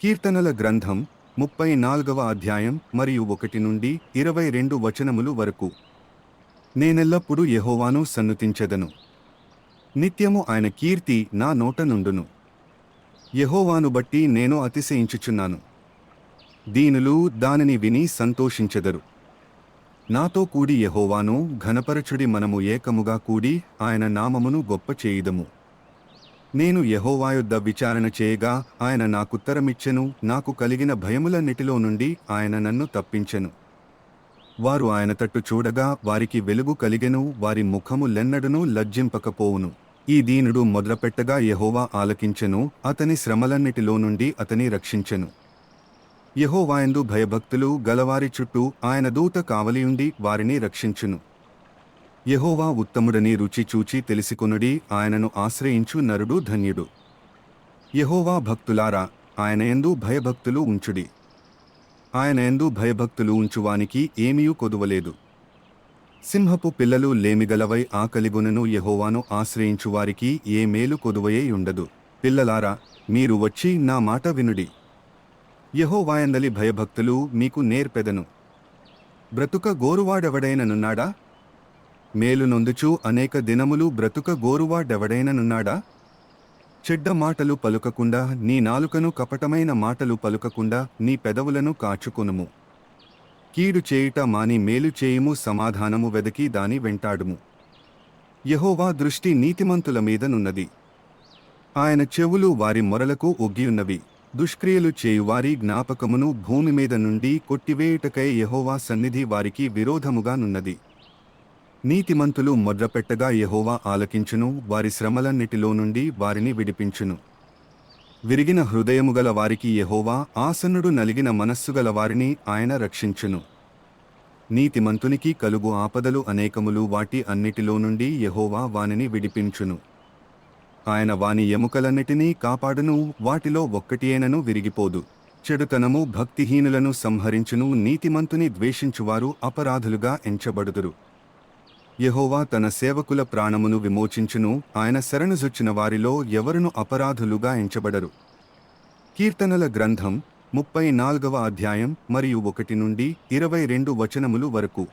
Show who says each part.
Speaker 1: కీర్తనల గ్రంథం ముప్పై నాల్గవ అధ్యాయం మరియు ఒకటి నుండి ఇరవై రెండు వచనములు వరకు. నేనెల్లప్పుడూ యహోవాను సన్నుతించెదను. నిత్యము ఆయన కీర్తి నా నోట నుండును. యహోవాను బట్టి నేను అతిశయించుచున్నాను. దీనులు దానిని విని సంతోషించెదరు. నాతో కూడి యెహోవాను ఘనపరచుడి మనము ఏకముగా కూడి ఆయన నామమును గొప్ప చేయుదము. నేను యెహోవా యుద్ధ విచారణ చేయగా ఆయన నాకుత్తరమిచ్చెను నాకు కలిగిన భయములన్నిటిలో నుండి ఆయన నన్ను తప్పించెను. వారు ఆయన తట్టు చూడగా వారికి వెలుగు కలిగెను వారి ముఖములెన్నడనూ లజ్జింపకపోవును. ఈ దీనుడు మొదలుపెట్టగా యహోవా ఆలకించెను అతని శ్రమలన్నిటిలో నుండి అతని రక్షించెను. యహోవాయందు భయభక్తులు గలవారి చుట్టూ ఆయన దూత కావలియుండి వారిని రక్షించును. యహోవా ఉత్తముడని రుచి చూచి తెలిసికొనుడి ఆయనను ఆశ్రయించు నరుడు ధన్యుడు. యహోవా భక్తులారా ఆయన ఎందు భయభక్తులు ఉంచుడి. ఆయన ఎందు భయభక్తులు ఉంచువానికి ఏమీయూ కొదువలేదు. సింహపు పిల్లలు లేమిగలవై ఆకలిగొనను యహోవాను ఆశ్రయించు వారికి ఏ మేలు కొదువయే ఉండదు పిల్లలారా మీరు వచ్చి నా మాట వినుడి. యహోవాయందలి భయభక్తులు మీకు నేర్పెదను. బ్రతుక గోరువాడెవడైననున్నాడా? మేలు నొందుచూ అనేక దినములు బ్రతుక గోరువాడెవడైననున్నాడా? చెడ్డ మాటలు పలుకకుండా నీ నాలుకను కపటమైన మాటలు పలుకకుండా నీ పెదవులను కాచుకొనుము. కీడు చేయుట మాని మేలు చేయుము సమాధానము వెదకి దాని వెంటాడుము. యహోవా దృష్టి నీతిమంతుల మీదనున్నది ఆయన చెవులు వారి మొరలకు ఒగ్గియున్నవి. దుష్క్రియలు చేయువారి జ్ఞాపకమును భూమి మీద నుండి కొట్టివేయుటకై యహోవా సన్నిధి వారికి విరోధముగానున్నది నీతిమంతులు మొద్రపెట్టగా యహోవా ఆలకించును వారి శ్రమలన్నిటిలో నుండి వారిని విడిపించును. విరిగిన హృదయము గల వారికి యహోవా ఆసనుడు నలిగిన మనస్సు గల వారిని ఆయన రక్షించును. నీతిమంతునికి కలుగు ఆపదలు అనేకములు వాటి అన్నిటిలో నుండి యహోవా వానిని విడిపించును. ఆయన వాని ఎముకలన్నిటినీ కాపాడును వాటిలో ఒక్కటియేనను విరిగిపోదు. చెడుతనము భక్తిహీనులను సంహరించును నీతిమంతుని ద్వేషించువారు అపరాధులుగా ఎంచబడుదురు. యెహోవా తన సేవకుల ప్రాణమును విమోచించును. ఆయన శరణుజొచ్చిన వారిలో ఎవరును అపరాధులుగా ఎంచబడరు. కీర్తనల గ్రంథం ముప్పై నాల్గవ అధ్యాయం మరియు ఒకటి నుండి ఇరవై రెండు వచనములు వరకు.